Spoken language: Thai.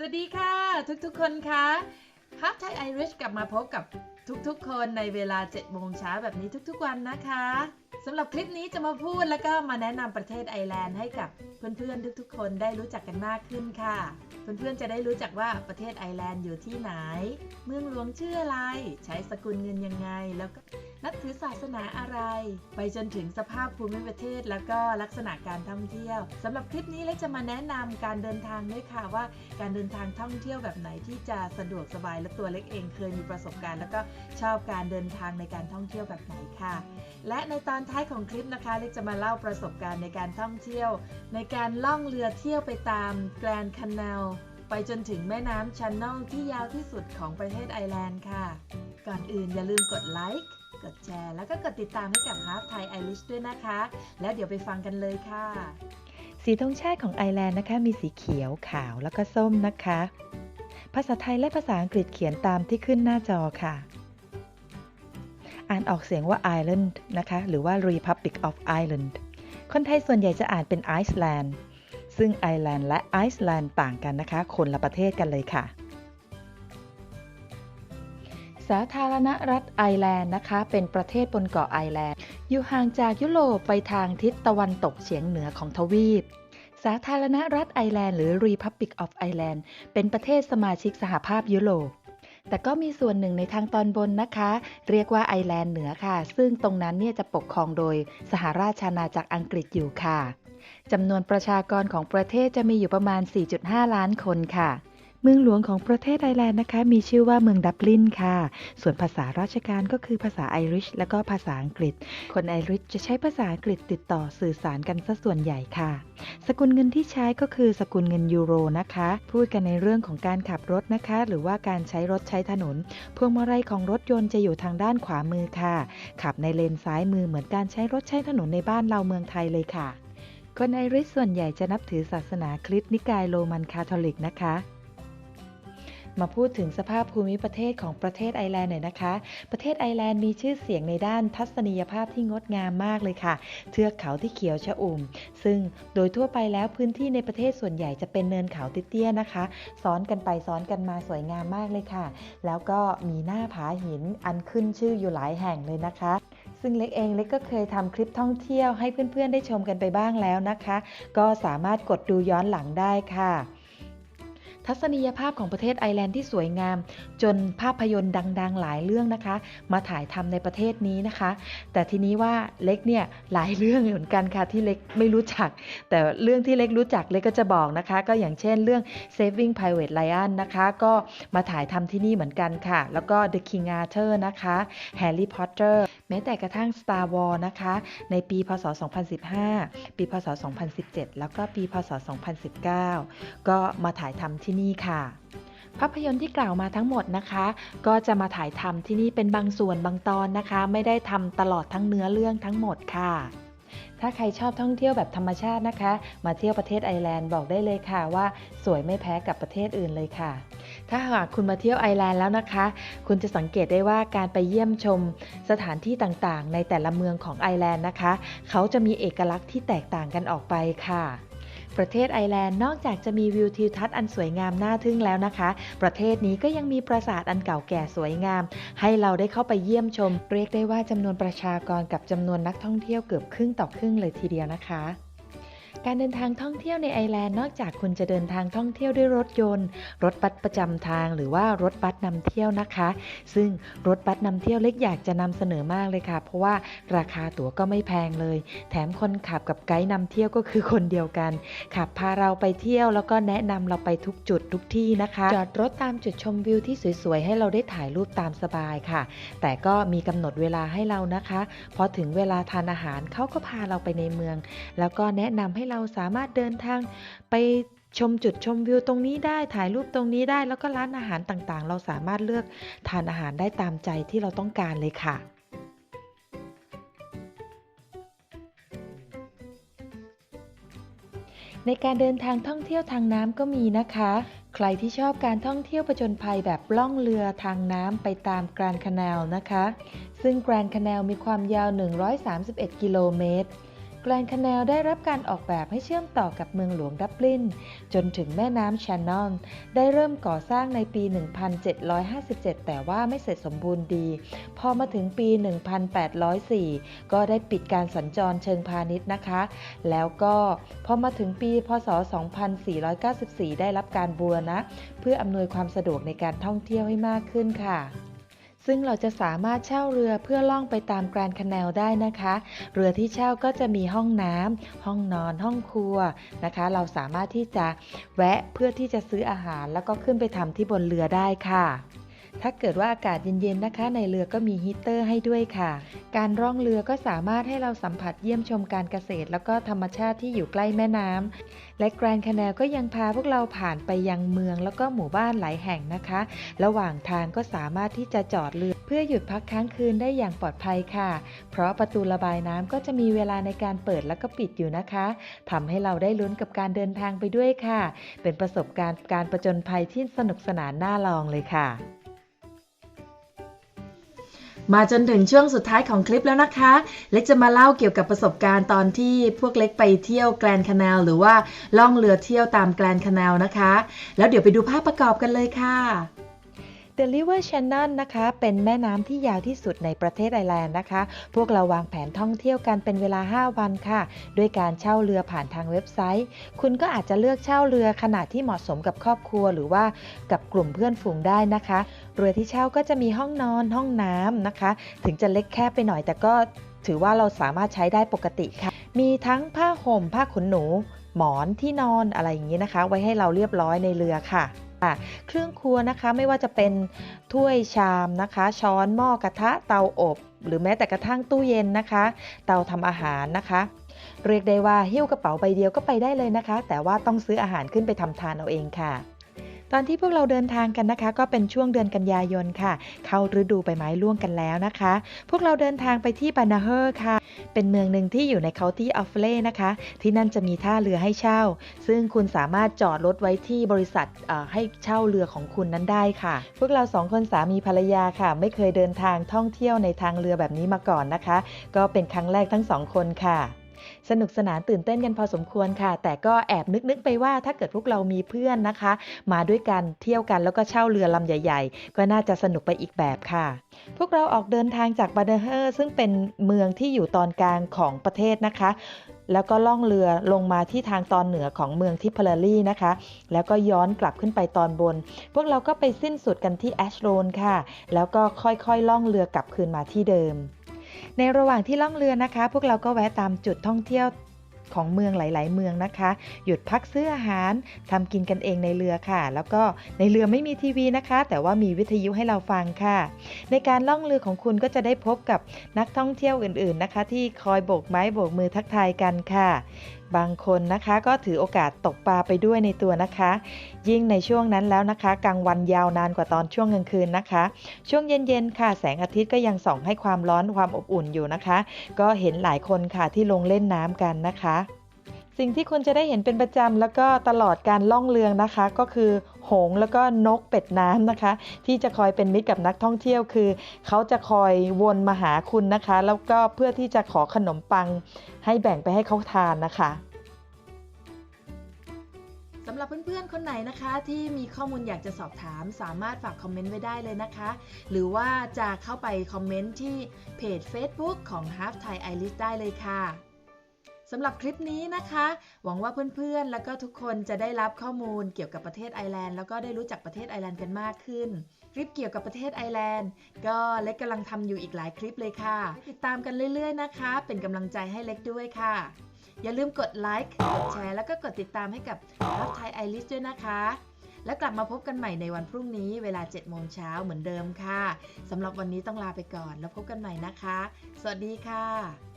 สวัสดีค่ะ ทุกๆคนคะฮับไทยไอริชกลับมาพบกับทุกๆคนในเวลา7โมงเช้าแบบนี้ทุกๆวันนะคะ สำหรับคลิปนี้จะมาพูดแล้วก็มาแนะนำประเทศไอร์แลนด์ให้กับเพื่อนๆทุกๆ คนได้รู้จักกันมากขึ้นค่ะ เพื่อนๆจะได้รู้จักว่าประเทศไอร์แลนด์อยู่ที่ไหน เมืองหลวงชื่ออะไร ใช้สกุลเงินยังไง แล้วก็นับถือศาสนาอะไร ไปจนถึงสภาพภูมิประเทศแล้วก็ลักษณะการท่องเที่ยวสำหรับคลิปนี้เล็กจะมาแนะนำการเดินทางด้วยค่ะว่า การเดินทางท่องเที่ยวแบบไหนที่จะสะดวกสบายและตัวเล็กเองเคยมีประสบการณ์ แล้วก็ชอบการเดินทางในการท่องเที่ยวแบบไหนค่ะ และในตอนท้ายายของคลิปนะคะเล็กจะมาเล่าประสบการณ์ในการท่องเที่ยว ในการล่องเรือเที่ยวไปตามแกรนด์คัน a ลไปจนถึงแม่น้ำชันนอลที่ยาวที่สุดของประเทศไอร์แลนด์ค่ะ ก่อนอื่นอย่าลืมกดไลค์ กดแชร์ แล้วก็กดติดตามให้กับ Half Thai Irish ด้วยนะคะ แล้วเดี๋ยวไปฟังกันเลยค่ะ สีธงชาติของไอร์แลนด์นะคะ มีสีเขียวขาวแล้วก็ส้มนะคะ ภาษาไทยและภาษาอังกฤษเขียนตามที่ขึ้นหน้าจอค่ะ อ่านออกเสียงว่า Ireland นะคะ หรือว่า Republic of Ireland คนไทยส่วนใหญ่จะอ่านเป็นไอซ์แลนด์ ซึ่งไอร์แลนด์และไอซ์แลนด์ต่างกันนะคะ คนละประเทศกันเลยค่ะ สาธารณรัฐไอร์แลนด์นะคะ เป็นประเทศบนเกาะไอร์แลนด์ อยู่ห่างจากยุโรปไปทางทิศตะวันตกเฉียงเหนือของทวีปสาธารณรัฐไอร์แลนด์หรือ Republic of Ireland เป็นประเทศสมาชิกสหภาพยุโรป แต่ก็มีส่วนหนึ่งในทางตอนบนนะคะ เรียกว่าไอแลนด์เหนือค่ะ ซึ่งตรงนั้นเนี่ยจะปกครองโดยสหราชอาณาจักรอังกฤษอยู่ค่ะจำนวนประชากรของประเทศจะมีอยู่ประมาณ 4.5 ล้านคนค่ะ เมืองหลวงของประเทศไอร์แลนด์นะคะ มีชื่อว่าเมืองดับลินค่ะ ส่วนภาษาราชการก็คือภาษาไอริชและก็ภาษาอังกฤษ คนไอริชจะใช้ภาษาอังกฤษติดต่อสื่อสารกันซะส่วนใหญ่ค่ะ สกุลเงินที่ใช้ก็คือสกุลเงินยูโรนะคะ พูดกันในเรื่องของการขับรถนะคะ หรือว่าการใช้รถใช้ถนน พวงมาลัยของรถยนต์จะอยู่ทางด้านขวามือค่ะ ขับในเลนซ้ายมือเหมือนการใช้รถใช้ถนนในบ้านเราเมืองไทยเลยค่ะคนไอริชส่วนใหญ่จะนับถือศาสนาคริสต์นิกายโรมันคาทอลิกนะคะ มาพูดถึงสภาพภูมิประเทศของประเทศไอร์แลนด์หน่อยนะคะ ประเทศไอร์แลนด์มีชื่อเสียงในด้านทัศนียภาพที่งดงามมากเลยค่ะ เทือกเขาที่เขียวชอุ่ม ซึ่งโดยทั่วไปแล้วพื้นที่ในประเทศส่วนใหญ่จะเป็นเนินเขาเตี้ยๆนะคะ ซ้อนกันไปซ้อนกันมาสวยงามมากเลยค่ะ แล้วก็มีหน้าผาหินอันขึ้นชื่ออยู่หลายแห่งเลยนะคะซึ่งเล็กเองเล็กก็เคยทำคลิปท่องเที่ยวให้เพื่อนๆได้ชมกันไปบ้างแล้วนะคะ ก็สามารถกดดูย้อนหลังได้ค่ะ ทัศนียภาพของประเทศไอร์แลนด์ที่สวยงาม จนภาพยนตร์ดัง ๆ หลายเรื่องนะคะ มาถ่ายทำในประเทศนี้นะคะ แต่ทีนี้ว่าเล็กเนี่ยหลายเรื่องเหมือนกันค่ะที่เล็กไม่รู้จัก แต่เรื่องที่เล็กรู้จักเล็กก็จะบอกนะคะ ก็อย่างเช่นเรื่อง Saving Private Ryan นะคะ ก็มาถ่ายทำที่นี่เหมือนกันค่ะ แล้วก็ The King Arthur นะคะ Harry Potter แม้แต่กระทั่ง Star Wars นะคะ ในปีพศ 2015 ปีพศ 2017 แล้วก็ปีพศ 2019 ก็มาถ่ายทำที่นี่ค่ะภาพยนตร์ที่กล่าวมาทั้งหมดนะคะ ก็จะมาถ่ายทำที่นี่เป็นบางส่วนบางตอนนะคะ ไม่ได้ทำตลอดทั้งเนื้อเรื่องทั้งหมดค่ะ ถ้าใครชอบท่องเที่ยวแบบธรรมชาตินะคะ มาเที่ยวประเทศไอร์แลนด์บอกได้เลยค่ะว่า สวยไม่แพ้กับประเทศอื่นเลยค่ะ ถ้าหากคุณมาเที่ยวไอร์แลนด์แล้วนะคะ คุณจะสังเกตได้ว่าการไปเยี่ยมชมสถานที่ต่างๆ ในแต่ละเมืองของไอร์แลนด์นะคะ เขาจะมีเอกลักษณ์ที่แตกต่างกันออกไปค่ะประเทศไอร์แลนด์นอกจากจะมีวิวทิวทัศน์อันสวยงามน่าทึ่งแล้วนะคะ ประเทศนี้ก็ยังมีปราสาทอันเก่าแก่สวยงาม ให้เราได้เข้าไปเยี่ยมชม เรียกได้ว่าจำนวนประชากรกับจำนวนนักท่องเที่ยวเกือบครึ่งต่อครึ่งเลยทีเดียวนะคะ การเดินทางท่องเที่ยวในไอร์แลนด์นอกจากคุณจะเดินทางท่องเที่ยวด้วยรถยนต์ รถบัสประจำทาง หรือว่ารถบัสนำเที่ยวนะคะ ซึ่งรถบัสนำเที่ยวเล็กอยากจะนำเสนอมากเลยค่ะ เพราะว่าราคาตั๋วก็ไม่แพงเลย แถมคนขับกับไกด์นำเที่ยวก็คือคนเดียวกัน ขับพาเราไปเที่ยวแล้วก็แนะนำเราไปทุกจุดทุกที่นะคะ จอดรถตามจุดชมวิวที่สวยๆให้เราได้ถ่ายรูปตามสบายค่ะ แต่ก็มีกำหนดเวลาให้เรานะคะ พอถึงเวลาทานอาหารเขาก็พาเราไปในเมือง แล้วก็แนะนำให้เราสามารถเดินทางไปชมจุดชมวิวตรงนี้ได้ถ่ายรูปตรงนี้ได้ แล้วก็ร้านอาหารต่างๆ เราสามารถเลือกทานอาหารได้ตามใจที่เราต้องการเลยค่ะในการเดินทางท่องเที่ยวทางน้ำก็มีนะคะ ใครที่ชอบการท่องเที่ยวผจญภัยแบบล่องเรือทางน้ำไปตามแกรนด์ค a น a ลนะคะ ซึ่งแกรนด์ค a น a ลมีความยาว 131 กิโลเมตร รนด์คา n นลได้รับการออกแบบให้เชื่อมต่อกับเมืองหลวงดับลิน จนถึงแม่น้ำแชนนอน ได้เริ่มก่อสร้างในปี 1757 แต่ว่าไม่เสร็จสมบูรณ์ดี พอมาถึงปี 1804 ก็ได้ปิดการสัญจรเชิงพาณิชย์นะคะ แล้วก็พอมาถึงปี พศ 2494 ได้รับการบูรณะ เพื่ออำนวยความสะดวกในการท่องเที่ยวให้มากขึ้นค่ะ ซึ่งเราจะสามารถเช่าเรือเพื่อล่องไปตามแกรนคาแนลได้นะคะ เรือที่เช่าก็จะมีห้องน้ำห้องนอน ห้องครัวนะคะ เราสามารถที่จะแวะเพื่อที่จะซื้ออาหาร แล้วก็ขึ้นไปทำที่บนเรือได้ค่ะ ถ้าเกิดว่าอากาศเย็นๆนะคะ ในเรือก็มีฮีเตอร์ให้ด้วยค่ะ การร่องเรือก็สามารถให้เราสัมผัสเยี่ยมชมการเกษตร แล้วก็ธรรมชาติที่อยู่ใกล้แม่น้ำและแกรนด์คาแนลก็ยังพาพวกเราผ่านไปยังเมือง แล้วก็หมู่บ้านหลายแห่งนะคะ ระหว่างทางก็สามารถที่จะจอดเรือ เพื่อหยุดพักค้างคืนได้อย่างปลอดภัยค่ะ เพราะประตูระบายน้ำก็จะมีเวลาในการเปิดแล้วก็ปิดอยู่นะคะทำให้เราได้ลุ้นกับการเดินทางไปด้วยค่ะ เป็นประสบการณ์การประจนภัยที่สนุกสนานน่าลองเลยค่ะ มาจนถึงช่วงสุดท้ายของคลิปแล้วนะคะ เล็กจะมาเล่าเกี่ยวกับประสบการณ์ตอนที่พวกเล็กไปเที่ยวแกรนคาแนลหรือว่าล่องเรือเที่ยวตามแกรนคาแนลนะคะ แล้วเดี๋ยวไปดูภาพประกอบกันเลยค่ะ The River Channel นะคะ เป็นแม่น้ำที่ยาวที่สุดในประเทศไอร์แลนด์นะคะ พวกเราวางแผนท่องเที่ยวกันเป็นเวลา 5 วันค่ะ ด้วยการเช่าเรือผ่านทางเว็บไซต์ คุณก็อาจจะเลือกเช่าเรือขนาดที่เหมาะสมกับครอบครัว หรือว่ากับกลุ่มเพื่อนฝูงได้นะคะ เรือที่เช่าก็จะมีห้องนอนห้องน้ำนะคะ ถึงจะเล็กแคบไปหน่อย แต่ก็ถือว่าเราสามารถใช้ได้ปกติค่ะ มีทั้งผ้าห่ม ผ้าขนหนู หมอนที่นอนอะไรอย่างนี้นะคะ ไว้ให้เราเรียบร้อยในเรือค่ะเครื่องครัวนะคะไม่ว่าจะเป็นถ้วยชามนะคะ ช้อนหม้อกระทะเตาอบ หรือแม้แต่กระทั่งตู้เย็นนะคะ เตาทำอาหารนะคะ เรียกได้ว่าหิ้วกระเป๋าใบเดียวก็ไปได้เลยนะคะ แต่ว่าต้องซื้ออาหารขึ้นไปทำทานเอาเองค่ะ ตอนที่พวกเราเดินทางกันนะคะ ก็เป็นช่วงเดือนกันยายนค่ะ เข้าฤดูใบไม้ร่วงกันแล้วนะคะ พวกเราเดินทางไปที่บานาเฮอร์ค่ะ เป็นเมืองหนึ่งที่อยู่ในเคาน์ตี้ออฟเล่นะคะ ที่นั่นจะมีท่าเรือให้เช่า ซึ่งคุณสามารถจอดรถไว้ที่บริษัทให้เช่าเรือของคุณนั้นได้ค่ะ พวกเราสองคนสามีภรรยาค่ะ ไม่เคยเดินทางท่องเที่ยวในทางเรือแบบนี้มาก่อนนะคะ ก็เป็นครั้งแรกทั้งสองคนค่ะ สนุกสนานตื่นเต้นกันพอสมควรค่ะ แต่ก็แอบนึกๆไปว่าถ้าเกิดพวกเรามีเพื่อนนะคะ มาด้วยกันเที่ยวกันแล้วก็เช่าเรือลำใหญ่ ๆ ก็น่าจะสนุกไปอีกแบบค่ะ พวกเราออกเดินทางจากบาเดเฮอร์ซึ่งเป็นเมืองที่อยู่ตอนกลางของประเทศนะคะ แล้วก็ล่องเรือลงมาที่ทางตอนเหนือของเมืองทิพพลารีนะคะ แล้วก็ย้อนกลับขึ้นไปตอนบน พวกเราก็ไปสิ้นสุดกันที่แอชโรนค่ะ แล้วก็ค่อยๆล่องเรือกลับคืนมาที่เดิม ในระหว่างที่ล่องเรือนะคะ พวกเราก็แวะตามจุดท่องเที่ยวของเมืองหลาย ๆ เมืองนะคะ หยุดพักซื้ออาหารทำกินกันเองในเรือค่ะ แล้วก็ในเรือไม่มีทีวีนะคะ แต่ว่ามีวิทยุให้เราฟังค่ะ ในการล่องเรือของคุณก็จะได้พบกับนักท่องเที่ยวอื่น ๆ นะคะ ที่คอยโบกไม้โบกมือทักทายกันค่ะ บางคนนะคะก็ถือโอกาสตกปลาไปด้วยในตัวนะคะ ยิ่งในช่วงนั้นแล้วนะคะกลางวันยาวนานกว่าตอนช่วงกลางคืนนะคะ ช่วงเย็นๆค่ะแสงอาทิตย์ก็ยังส่องให้ความร้อนความอบอุ่นอยู่นะคะ ก็เห็นหลายคนค่ะที่ลงเล่นน้ำกันนะคะ สิ่งที่คุณจะได้เห็นเป็นประจำแล้วก็ตลอดการล่องเรือนะคะ ก็คือ หงแล้วก็นกเป็ดน้ำนะคะ ที่จะคอยเป็นมิตรกับนักท่องเที่ยวคือ เขาจะคอยวนมาหาคุณนะคะ แล้วก็เพื่อที่จะขอขนมปัง ให้แบ่งไปให้เขาทานนะคะสำหรับเพื่อนๆ คนไหนนะคะที่มีข้อมูลอยากจะสอบถาม สามารถฝากคอมเมนต์ไว้ได้เลยนะคะ หรือว่าจะเข้าไปคอมเมนต์ที่เพจ Facebook ของ Half Thai Iris ได้เลยค่ะ สำหรับคลิปนี้นะคะ หวังว่าเพื่อนๆ แล้วก็ทุกคนจะได้รับข้อมูลเกี่ยวกับประเทศไอร์แลนด์แล้วก็ได้รู้จักประเทศไอร์แลนด์กันมากขึ้น คลิปเกี่ยวกับประเทศไอร์แลนด์ ก็เล็กกำลังทำอยู่อีกหลายคลิปเลยค่ะ ติดตามกันเรื่อยๆนะคะ เป็นกำลังใจให้เล็กด้วยค่ะ อย่าลืมกดไลค์กดแชร์แล้วก็กดติดตามให้กับ Half Thai Iris ด้วยนะคะ แล้วกลับมาพบกันใหม่ในวันพรุ่งนี้เวลา7โมงเช้าเหมือนเดิมค่ะสำหรับวันนี้ต้องลาไปก่อนแล้วพบกันใหม่นะคะ สวัสดีค่ะ